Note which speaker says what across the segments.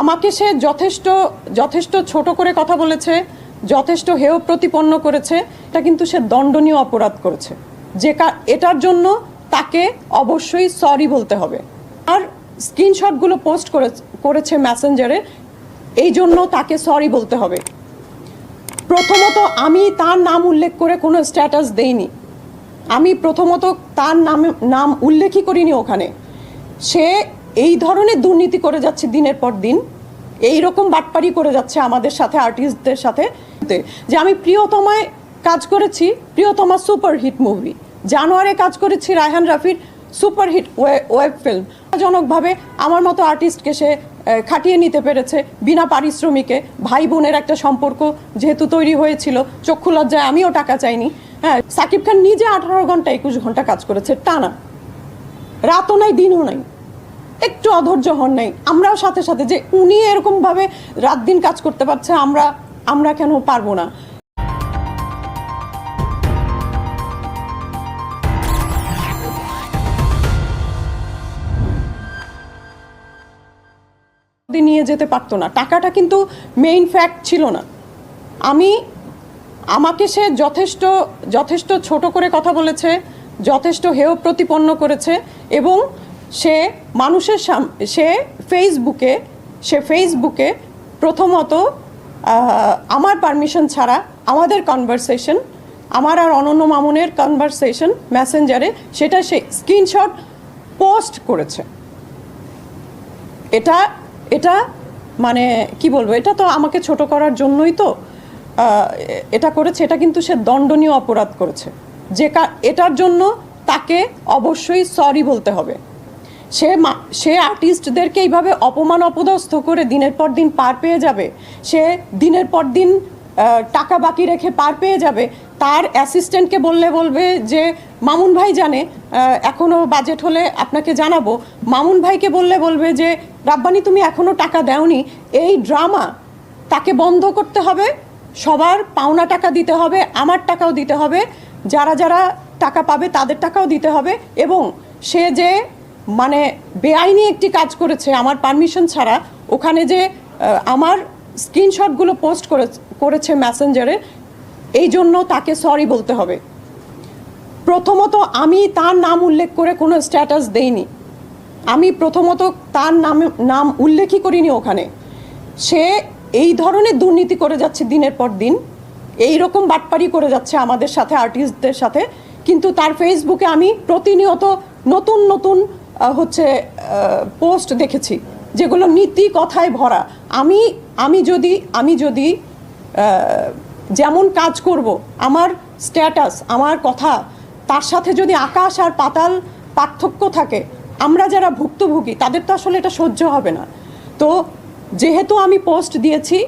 Speaker 1: আমাকে সে যথেষ্ট যথেষ্ট ছোট করে কথা বলেছে, যথেষ্ট হেয় প্রতিপন্ন করেছে, এটা কিন্তু সে দণ্ডনীয় অপরাধ করেছে। যে এটার জন্য তাকে অবশ্যই সরি বলতে হবে। আর স্ক্রিনশটগুলো পোস্ট করে, করেছে ম্যাসেঞ্জারে এই জন্য তাকে সরি বলতে হবে। প্রথমত আমি তার নাম উল্লেখ করে কোনো স্ট্যাটাস দেইনি। আমি প্রথমত তার নামে, নাম উল্লেখই করিনি ওখানে। সে এই ধরনের দুর্নীতি করে যাচ্ছে দিনের পর দিন। এই রকম বাটপারি করে যাচ্ছে আমাদের সাথে আর্টিস্টদের সাথে। যে আমি প্রিয়তমায় কাজ করেছি, প্রিয়তমা সুপার হিট মুভি জানুয়ারে কাজ করেছি রায়হান রাফির সুপার হিট ওয়েব ফিল্ম জনকভাবে আমার মতো আর্টিস্টকে সে খাটিয়ে নিতে পেরেছে বিনা পারিশ্রমিকে। ভাই বোনের একটা সম্পর্ক যেহেতু তৈরি হয়েছিল, চক্ষু লজ্জায় আমিও টাকা চাইনি। হ্যাঁ সাকিব খান নিজে আঠারো ঘণ্টা, একুশ ঘণ্টা কাজ করেছে, টানা। রাতও নাই, দিনও নাই। একটু অধৈর্য হন নাই। আমরাও সাথে সাথে যে উনি এরকম ভাবে রাত দিন কাজ করতে পারছে, আমরা আমরা কেন পারব না? নিয়ে যেতে পারতো না। টাকাটা কিন্তু মেইন ফ্যাক্ট ছিল না। আমি, আমাকে সে যথেষ্ট যথেষ্ট ছোট করে কথা বলেছে, যথেষ্ট হেয় প্রতিপন্ন করেছে এবং সে মানুষের সাম, সে ফেসবুকে সে ফেসবুকে প্রথমত আমার পারমিশন ছাড়া আমাদের কনভারসেশন আমার আর অনন্য মামুনের কনভারসেশন মেসেঞ্জারে সেটা সে স্ক্রিনশট পোস্ট করেছে। এটা এটা মানে কি বলব, এটা তো আমাকে ছোট করার জন্যই তো এটা করেছে, এটা কিন্তু সে দণ্ডনীয় অপরাধ করেছে। যে এটার জন্য তাকে অবশ্যই সরি বলতে হবে। সে সে আর্টিস্টদেরকে এইভাবে অপমান অপদস্থ করে দিনের পর দিন পার পেয়ে যাবে সে দিনের পর দিন টাকা বাকি রেখে পার পেয়ে যাবে তার অ্যাসিস্ট্যান্টকে বললে বলবে যে মামুন ভাই জানে আহ, এখনও বাজেট হলে আপনাকে জানাব। মামুন ভাইকে বললে বলবে যে রাব্বানি তুমি এখনও টাকা দেওনি এই ড্রামা তাকে বন্ধ করতে হবে সবার পাওনা টাকা দিতে হবে আমার টাকাও দিতে হবে যারা যারা টাকা পাবে তাদের টাকাও দিতে হবে এবং সে যে মানে বেআইনি একটি কাজ করেছে, আমার পারমিশন ছাড়া। ওখানে যে আমার স্ক্রিনশটগুলো পোস্ট করে, করেছে মেসেঞ্জারে এই জন্য তাকে সরি বলতে হবে। প্রথমত আমি তার নাম উল্লেখ করে কোনো স্ট্যাটাস দেইনি। আমি প্রথমত তার নাম নাম উল্লেখই করিনি ওখানে। সে এই ধরনের দুর্নীতি করে যাচ্ছে দিনের পর দিন। এই রকম বাটপারি করে যাচ্ছে আমাদের সাথে আর্টিস্টদের সাথে। কিন্তু তার ফেসবুকে আমি প্রতিনিয়ত নতুন নতুন হচ্ছে পোস্ট দেখেছি, যেগুলো নীতি কথায় ভরা। আমি আমি যদি আমি যদি যেমন কাজ করব, আমার স্ট্যাটাস আমার কথা, তার সাথে যদি আকাশ আর পাতাল পার্থক্য থাকে, আমরা যারা ভুক্তভোগী, তাদের তো আসলে এটা সহ্য হবে না। তো, যেহেতু আমি পোস্ট দিয়েছি,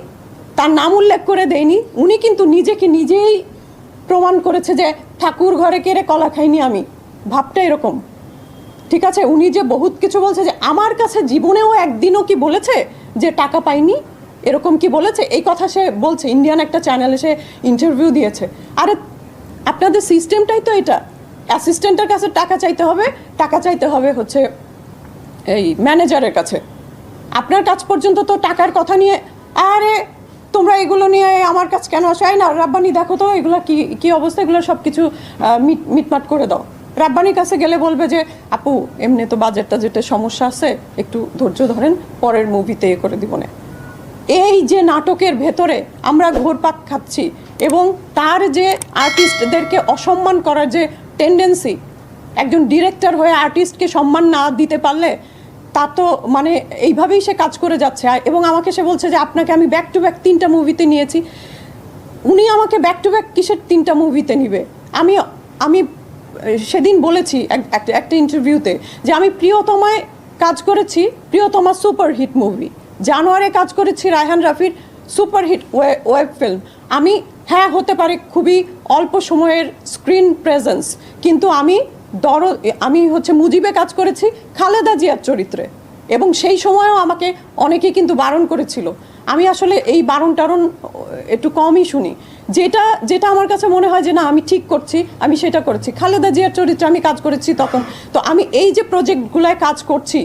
Speaker 1: তার নাম উল্লেখ করে দেয়নি উনি কিন্তু নিজেকে নিজেই প্রমাণ করেছে যে, ঠাকুর ঘরে কেড়ে কলা খাইনি আমি। ভাবটা এরকম। ঠিক আছে? উনি যে বহুত কিছু বলছে যে, আমার কাছে জীবনেও একদিনও কি বলেছে যে টাকা পাইনি? এরকম কি বলেছে? এই কথা সে বলছে। ইন্ডিয়ান একটা চ্যানেলে সে ইন্টারভিউ দিয়েছে। আরে, আপনাদের সিস্টেমটাই তো এটা। অ্যাসিস্ট্যান্টের কাছে টাকা চাইতে হবে, টাকা চাইতে হবে হচ্ছে এই ম্যানেজারের কাছে। আপনার কাছ পর্যন্ত তো টাকার কথা নিয়ে, আরে, তোমরা এগুলো নিয়ে আমার কাছে কেন আসো? না, রাব্বানি, দেখো তো, এগুলো কি কি অবস্থা? এগুলো সব কিছু মিট, মিটমাট করে দাও। রাব্বানির কাছে গেলে বলবে যে, আপু, এমনি তো বাজেটটা যেটা সমস্যা আছে, একটু ধৈর্য ধরেন, পরের মুভিতে এ করে দিব না। এই যে নাটকের ভেতরে আমরা ঘোরপাক খাচ্ছি এবং তার যে আর্টিস্টদেরকে অসম্মান করার যে টেন্ডেন্সি একজন ডিরেক্টর হয়ে আর্টিস্টকে সম্মান না দিতে পারলে, তা তো মানে এইভাবেই সে কাজ করে যাচ্ছে। এবং আমাকে সে বলছে যে, আপনাকে আমি ব্যাক টু ব্যাক তিনটা মুভিতে নিয়েছি। উনি আমাকে ব্যাক টু ব্যাক কিসের তিনটা মুভিতে নিবে? আমি আমি সেদিন বলেছি এক- একটা ইন্টারভিউতে যে আমি প্রিয়তমায় কাজ করেছি, প্রিয়তমা সুপার হিট মুভি জানুয়ারে কাজ করেছি রায়হান রাফির সুপার হিট ওয়েব ফিল্ম আমি হ্যাঁ হতে পারে খুবই অল্প সময়ের স্ক্রিন প্রেজেন্স কিন্তু আমি দর, আমি হচ্ছে মুজিবে কাজ করেছি খালেদা জিয়ার চরিত্রে। এবং সেই সময়েও আমাকে অনেকেই কিন্তু বারণ করেছিল। আমি আসলে এই বারণ টারণ একটু কমই শুনি। যেটা যেটা আমার কাছে মনে হয় যে না, আমি ঠিক করছি, আমি সেটা করেছি। খালেদা জিয়ার চরিত্রে আমি কাজ করেছি তখন। তো আমি এই যে প্রজেক্টগুলায় কাজ করছি,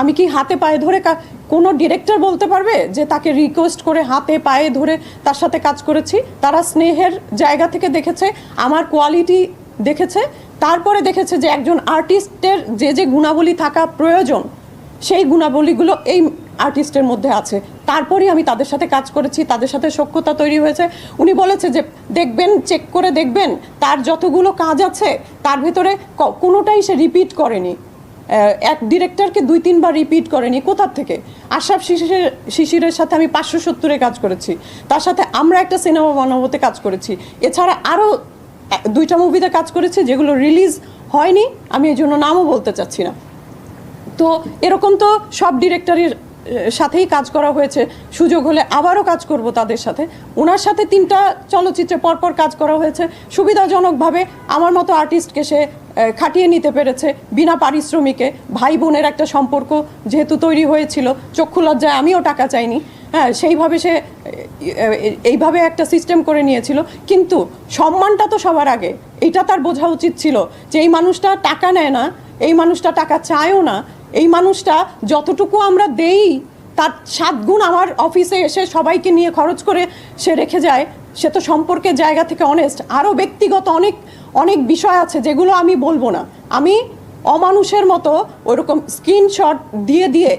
Speaker 1: আমি কি হাতে পায়ে ধরে কোনো ডিরেক্টর বলতে পারবে যে তাকে রিকোয়েস্ট করে হাতে পায়ে ধরে তার সাথে কাজ করেছি? তারা স্নেহের জায়গা থেকে দেখেছে, আমার কোয়ালিটি দেখেছে, তারপরে দেখেছে যে একজন আর্টিস্টের যে যে গুণাবলী থাকা প্রয়োজন, সেই গুণাবলীগুলো এই আর্টিস্টের মধ্যে আছে। তারপরেই আমি তাদের সাথে কাজ করেছি, তাদের সাথে সখ্যতা তৈরি হয়েছে। উনি বলেছে যে, দেখবেন, চেক করে দেখবেন, তার যতগুলো কাজ আছে, তার ভেতরে কোনোটাই সে রিপিট করেনি। এক ডিরেক্টরকে দুই, তিনবার রিপিট করেনি। কোথার থেকে? আশরাফ শিশিরের শিশিরের সাথে আমি পাঁচশো সত্তরে কাজ করেছি। তার সাথে আমরা একটা সিনেমা বানাবোতে কাজ করেছি। এছাড়া আরও দুইটা মুভিতে কাজ করেছি, যেগুলো রিলিজ হয়নি। আমি এই জন্য নামও বলতে চাচ্ছি না। তো এরকম তো সব ডিরেক্টরের সাথেই কাজ করা হয়েছে। সুযোগ হলে আবারও কাজ করব তাদের সাথে। ওনার সাথে তিনটা চলচ্চিত্রে পরপর কাজ করা হয়েছে। সুবিধাজনকভাবে আমার মতো আর্টিস্টকে সে খাটিয়ে নিতে পেরেছে বিনা পারিশ্রমিকে। ভাই বোনের একটা সম্পর্ক যেহেতু তৈরি হয়েছিল, চক্ষু লজ্জায় আমিও টাকা চাইনি। হ্যাঁ সেইভাবে সে এইভাবে একটা সিস্টেম করে নিয়েছিল। কিন্তু সম্মানটা তো সবার আগে। এটা তার বোঝা উচিত ছিল যে এই মানুষটা টাকা নেয় না, এই মানুষটা টাকা চায়ও না এই মানুষটা যতটুকু আমরা দেই, তার সাত গুণ আমার অফিসে এসে সবাইকে নিয়ে খরচ করে সে রেখে যায়। সে তো সম্পর্কের জায়গা থেকে অনেস্ট আরও ব্যক্তিগত অনেক অনেক বিষয় আছে যেগুলো আমি বলব না। আমি অমানুষের মতো ওরকম স্ক্রিনশট দিয়ে দিয়ে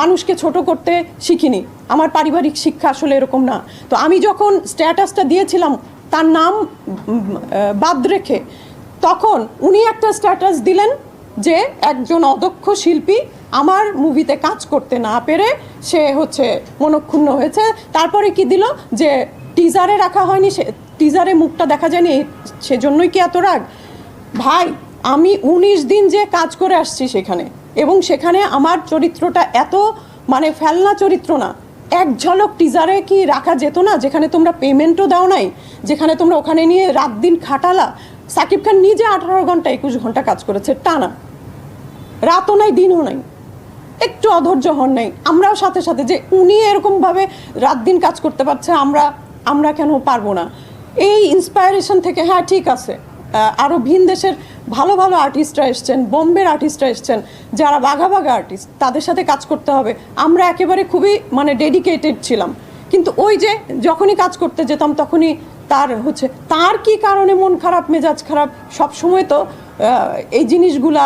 Speaker 1: মানুষকে ছোট করতে শিখিনি। আমার পারিবারিক শিক্ষা আসলে এরকম না। তো আমি যখন স্ট্যাটাসটা দিয়েছিলাম, তার নাম বাদ রেখে, তখন উনি একটা স্ট্যাটাস দিলেন যে একজন অদক্ষ শিল্পী আমার মুভিতে কাজ করতে না পেরে সে হচ্ছে মনক্ষুণ্ণ হয়েছে। তারপরে কি দিল? যে টিজারে রাখা হয়নি, সে টিজারে মুখটা দেখা যায়নি, সেজন্যই কি এত রাগ? ভাই, আমি উনিশ দিন যে কাজ করে আসছি সেখানে এবং সেখানে আমার চরিত্রটা এত মানে ফেলনা চরিত্র না। এক ঝলক টিজারে কি রাখা যেত না? যেখানে তোমরা পেমেন্টও দাও নাই, যেখানে তোমরা ওখানে নিয়ে রাত দিন খাটালা সাকিব খান নিজে আঠারো ঘণ্টা একুশ ঘণ্টা কাজ করেছে টানা রাতও নাই, দিনও নাই। একটু অধৈর্য হন নাই। আমরাও সাথে সাথে যে উনি এরকমভাবে রাত দিন কাজ করতে পারছে, আমরা আমরা কেন পারব না? এই ইন্সপায়ারেশন থেকে হ্যাঁ ঠিক আছে। আরও ভিন দেশের ভালো ভালো আর্টিস্টরা এসছেন, বোম্বের আর্টিস্টরা এসছেন, যারা বাঘা বাঘা আর্টিস্ট তাদের সাথে কাজ করতে হবে। আমরা একেবারে খুবই মানে ডেডিকেটেড ছিলাম। কিন্তু ওই যে যখনই কাজ করতে যেতাম, তখনই তার হচ্ছে, তার কি কারণে মন খারাপ, মেজাজ খারাপ? সব সময় তো এই জিনিসগুলা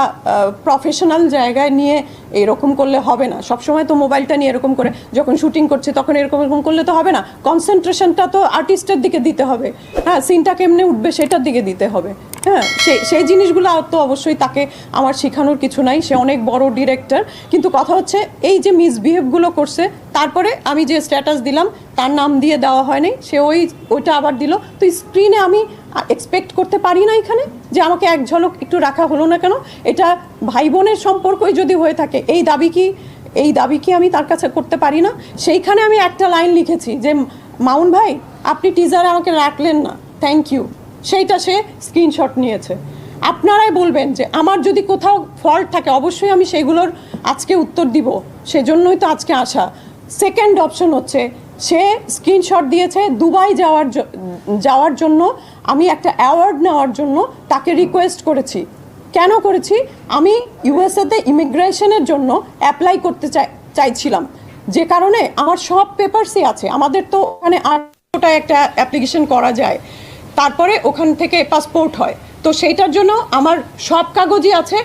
Speaker 1: প্রফেশনাল জায়গায় নিয়ে এরকম করলে হবে না। সব সময় তো মোবাইলটা নিয়ে এরকম করে, যখন শুটিং করছে তখন এরকম এরকম করলে তো হবে না। কনসেন্ট্রেশনটা তো আর্টিস্টের দিকে দিতে হবে। হ্যাঁ সিনটা কেমনে উঠবে সেটার দিকে দিতে হবে। হ্যাঁ সেই সেই জিনিসগুলো তো অবশ্যই তাকে আমার শেখানোর কিছু নাই, সে অনেক বড় ডিরেক্টর কিন্তু কথা হচ্ছে, এই যে মিসবিহেভগুলো করছে, তারপরে আমি যে স্ট্যাটাস দিলাম, তার নাম দিয়ে দেওয়া হয়নি, সে ওই, ওইটা আবার দিল। তো স্ক্রিনে আমি এক্সপেক্ট করতে পারি না এখানে যে আমাকে এক ঝলক একটু রাখা হলো না কেন। এটা ভাই বোনের সম্পর্কই যদি হয়ে থাকে, এই দাবি কি, এই দাবি কি আমি তার কাছে করতে পারি না? সেইখানে আমি একটা লাইন লিখেছি যে মাউন ভাই, আপনি টিজারে আমাকে রাখলেন না থ্যাংক ইউ সেইটা সে স্ক্রিনশট নিয়েছে। আপনারাই বলবেন যে আমার যদি কোথাও ফল্ট থাকে, অবশ্যই আমি সেগুলোর আজকে উত্তর দিব। সেজন্যই তো আজকে আসা। সেকেন্ড অপশন হচ্ছে, সে স্ক্রিনশট দিয়েছে দুবাই যাওয়ার যাওয়ার জন্য। আমি একটা অ্যাওয়ার্ড নেওয়ার জন্য তাকে রিকোয়েস্ট করেছি। কেন করেছি? আমি ইউএসএতে ইমিগ্রেশনের জন্য অ্যাপ্লাই করতে চাই, চাইছিলাম। যে কারণে আমার সব পেপারসই আছে। আমাদের তো ওখানে আটটা একটা অ্যাপ্লিকেশন করা যায়। তারপরে ওখান থেকে পাসপোর্ট হয়। তো সেইটার জন্য আমার সব কাগজই আছে।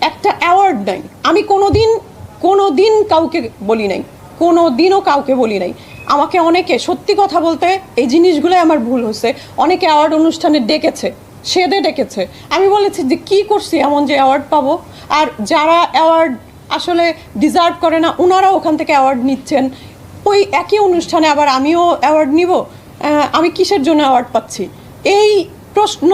Speaker 1: একটা অ্যাওয়ার্ড নাই। আমি কোনো দিন কোনো দিন কাউকে বলি নাই। কোনো দিনও কাউকে বলি নাই। আমাকে অনেকে সত্যি কথা বলতে এই জিনিসগুলোই আমার ভুল হয়েছে। অনেকে অ্যাওয়ার্ড অনুষ্ঠানে ডেকেছে। সেদে ডেকেছে। আমি বলেছি যে, কি করছি? এমন যে অ্যাওয়ার্ড পাবো? আর যারা অ্যাওয়ার্ড আসলে ডিজার্ভ করে না ওনারা ওখান থেকে অ্যাওয়ার্ড নিচ্ছেন। ওই একই অনুষ্ঠানে আবার আমিও অ্যাওয়ার্ড নিব। আমি কিসের জন্য অ্যাওয়ার্ড পাচ্ছি? এই প্রশ্ন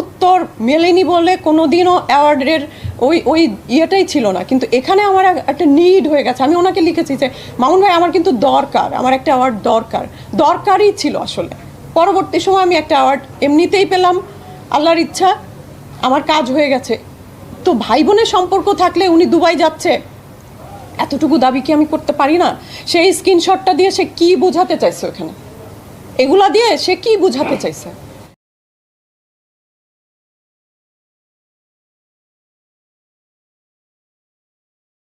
Speaker 1: উত্তর মেলেনি বলে কোনো দিনও অ্যাওয়ার্ডের ওই ওই ইয়েটাই ছিল না। কিন্তু এখানে আমার একটা নিড হয়ে গেছে। আমি ওনাকে লিখেছি যে, মামুন ভাই, আমার কিন্তু দরকার, আমার একটা অ্যাওয়ার্ড দরকার। দরকারই ছিল আসলে। পরবর্তী সময় আমি একটা অ্যাওয়ার্ড এমনিতেই পেলাম। আল্লাহর ইচ্ছা, আমার কাজ হয়ে গেছে। তো ভাই বোনের সম্পর্ক থাকলে উনি দুবাই যাচ্ছে, এতটুকু দাবি কি আমি করতে পারি না? সেই স্ক্রিনশটটা দিয়ে সে কি বোঝাতে চাইছে ওখানে? এগুলা দিয়ে সে কি বুঝাতে চাইছে?